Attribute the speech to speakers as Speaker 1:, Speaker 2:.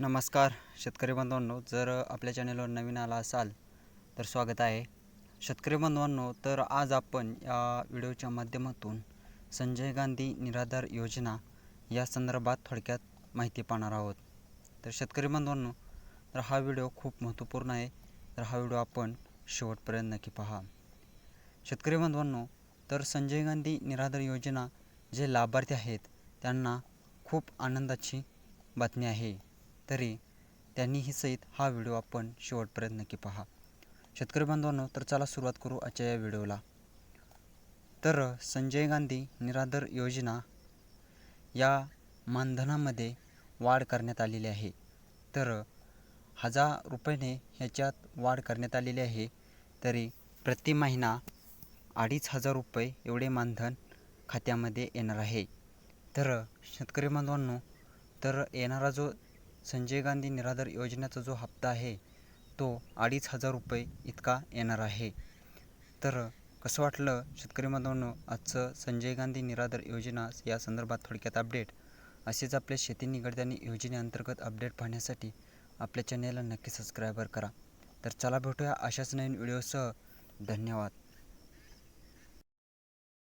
Speaker 1: नमस्कार शेतकरी बांधवांनो जर आपल्या चॅनलवर नवीन आला असाल तर स्वागत आहे. शेतकरी बांधवांनो तर आज आपण या व्हिडिओच्या माध्यमातून संजय गांधी निराधार योजना या संदर्भात थोडक्यात माहिती पाहणार आहोत. तर शेतकरी बांधवांनो तर हा व्हिडिओ खूप महत्त्वपूर्ण आहे. तर हा व्हिडिओ आपण शेवटपर्यंत नक्की पहा. शेतकरी बांधवांनो तर संजय गांधी निराधार योजना जे लाभार्थी आहेत त्यांना खूप आनंदाची बातमी आहे. तरी त्यांनीही सहित हा व्हिडिओ आपण शेवटपर्यंत नक्की पहा. शेतकरी बांधवांनो तर चला सुरुवात करू आजच्या या व्हिडिओला. तर संजय गांधी निराधार योजना या मानधनामध्ये वाढ करण्यात आलेली आहे. तर हजार रुपयाने ह्याच्यात वाढ करण्यात आलेली आहे. तरी प्रति महिना अडीच हजार रुपये एवढे मानधन खात्यामध्ये येणार आहे. तर शेतकरी बांधवांनो तर येणारा जो संजय गांधी निराधार योजनेचा जो हप्ता आहे तो अडीच हजार रुपये इतका येणार आहे. तर कसं वाटलं शेतकरी बांधवांनो आजचं संजय गांधी निराधार योजना या संदर्भात थोडक्यात अपडेट असेच आपल्या शेती निगडीत आणि योजनेअंतर्गत अपडेट पाहण्यासाठी आपल्या चॅनेलला नक्की सबस्क्रायबर करा. तर चला भेटूया अशाच नवीन व्हिडिओसह धन्यवाद.